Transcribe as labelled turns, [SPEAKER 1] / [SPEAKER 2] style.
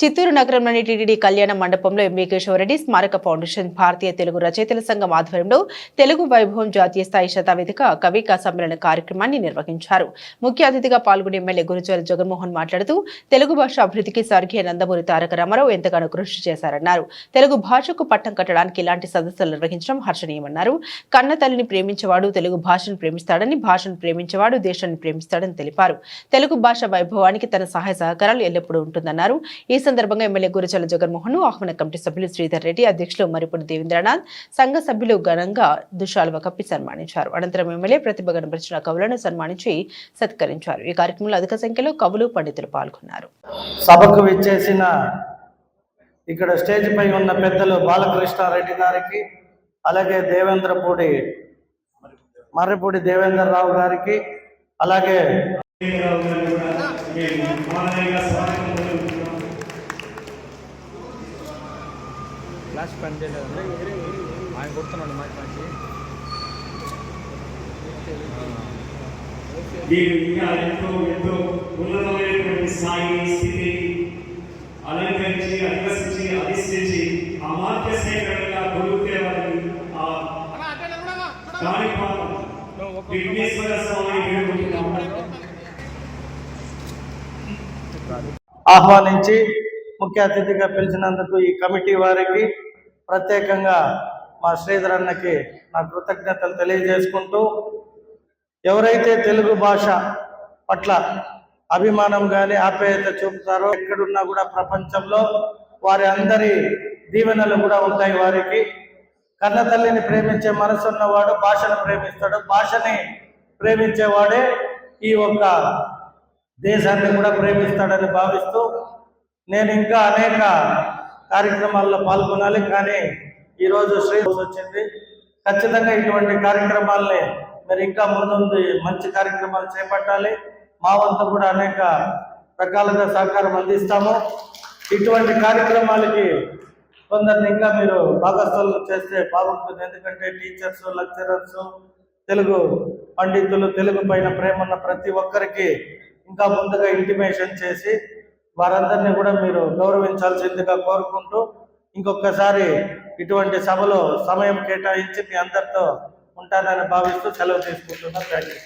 [SPEAKER 1] చిత్తూరు నగరంలోని టీటీడీ కళ్యాణ మండపంలో ఎంబీ కేశవరెడ్డి స్మారక ఫౌండేషన్ భారతీయ తెలుగు రచయితల సంఘం ఆధ్వర్యంలో తెలుగు వైభవం జాతీయ స్థాయి శతావేదిక కవికా సమ్మేళన కార్యక్రమాన్ని నిర్వహించారు. ముఖ్య అతిథిగా పాల్గొని ఎమ్మెల్యే గురుజాల జగన్మోహన్ మాట్లాడుతూ తెలుగు భాష అభివృద్ధికి స్వర్గీయ నందమూరి తారక రామారావు ఎంతగానో కృషి చేశారన్నారు. తెలుగు భాషకు పట్టం కట్టడానికి ఇలాంటి సదస్సులు నిర్వహించడం హర్షణీయమన్నారు. కన్న తల్లిని ప్రేమించేవాడు తెలుగు భాషను ప్రేమిస్తాడని భాషను ప్రేమించేవాడు దేశాన్ని ప్రేమిస్తాడని తెలిపారు. తెలుగు భాష వైభవానికి తన సహాయ సహకారాలు ఎల్లప్పుడూ ఉంటుందన్నారు. ఈ సందర్భంగా ఎమ్మెల్యే గురజాల జగన్మోహన్ ఆహ్వాన కమిటీ సభ్యులు శ్రీధర్ రెడ్డి అధ్యక్షులు మరిపూడి దేవేంద్రనాథ్ సంఘ సభ్యులు ఘనంగా దుశాలువ కప్పి సన్మానించారు. అనంతరం ఎమ్మెల్యే ప్రతిభ కనపరిచిన కవులను సన్మానించి సత్కరించారు. ఈ కార్యక్రమంలో అధిక సంఖ్యలో కవులు పండితులు పాల్గొన్నారు.
[SPEAKER 2] సభకు విచ్చేసిన ఇక్కడ స్టేజ్ పై ఉన్న పెద్దలు బాలకృష్ణారెడ్డి గారికి అలాగే దేవేంద్రపూడి మర్రిపూడి దేవేంద్రరావు గారికి అలాగే
[SPEAKER 3] ఫ్లాష్ పని చేయలేదండి ఆయన కొడుతున్నాడు మైక్ మంచి
[SPEAKER 4] మీరు ఇంకా ఎంతో ఎంతో ఉన్నతమైనటువంటి స్థాయి స్థితి అలంకరించి అధివసించి అధిష్ఠించి ఆ వాక్య సేకరణగా కొడుకుతే వారిని ఆ విఘ్నేశ్వర స్వామి
[SPEAKER 2] ఆహ్వానించి ముఖ్య అతిథిగా పిలిచినందుకు ఈ కమిటీ వారికి ప్రత్యేకంగా మా శ్రీధర్ అన్నకి నా కృతజ్ఞతలు తెలియజేసుకుంటూ ఎవరైతే తెలుగు భాష పట్ల అభిమానం కానీ ఆప్యాయత చూపుతారో ఎక్కడున్నా కూడా ప్రపంచంలో వారి అందరి దీవెనలు కూడా ఉంటాయి వారికి. కన్న తల్లిని ప్రేమించే మనసు ఉన్నవాడు భాషను ప్రేమిస్తాడు. భాషని ప్రేమించేవాడే ఈ ఒక్క దేశాన్ని కూడా ప్రేమిస్తాడని భావిస్తూ నేను ఇంకా అనేక కార్యక్రమాల్లో పాల్గొనాలి. కానీ ఈరోజు శ్రీ వచ్చింది. ఖచ్చితంగా ఇటువంటి కార్యక్రమాల్ని మీరు ఇంకా ముందుంది మంచి కార్యక్రమాలు చేపట్టాలి. మా వంతు కూడా అనేక రకాలుగా సహకారం అందిస్తాము. ఇటువంటి కార్యక్రమాలకి కొందరిని ఇంకా మీరు భాగస్థులు చేస్తే బాగుంటుంది. ఎందుకంటే టీచర్స్ లెక్చరర్స్ తెలుగు పండితులు తెలుగు పైన ప్రేమ ఉన్న ప్రతి ఒక్కరికి ఇంకా ముందుగా ఇంటిమేషన్ చేసి వారందరినీ కూడా మీరు గౌరవించాల్సిందిగా కోరుకుంటూ ఇంకొకసారి ఇటువంటి సభలో సమయం కేటాయించి మీ అందరితో ఉంటానని భావిస్తూ సెలవు తీసుకుంటున్నాను. Thank you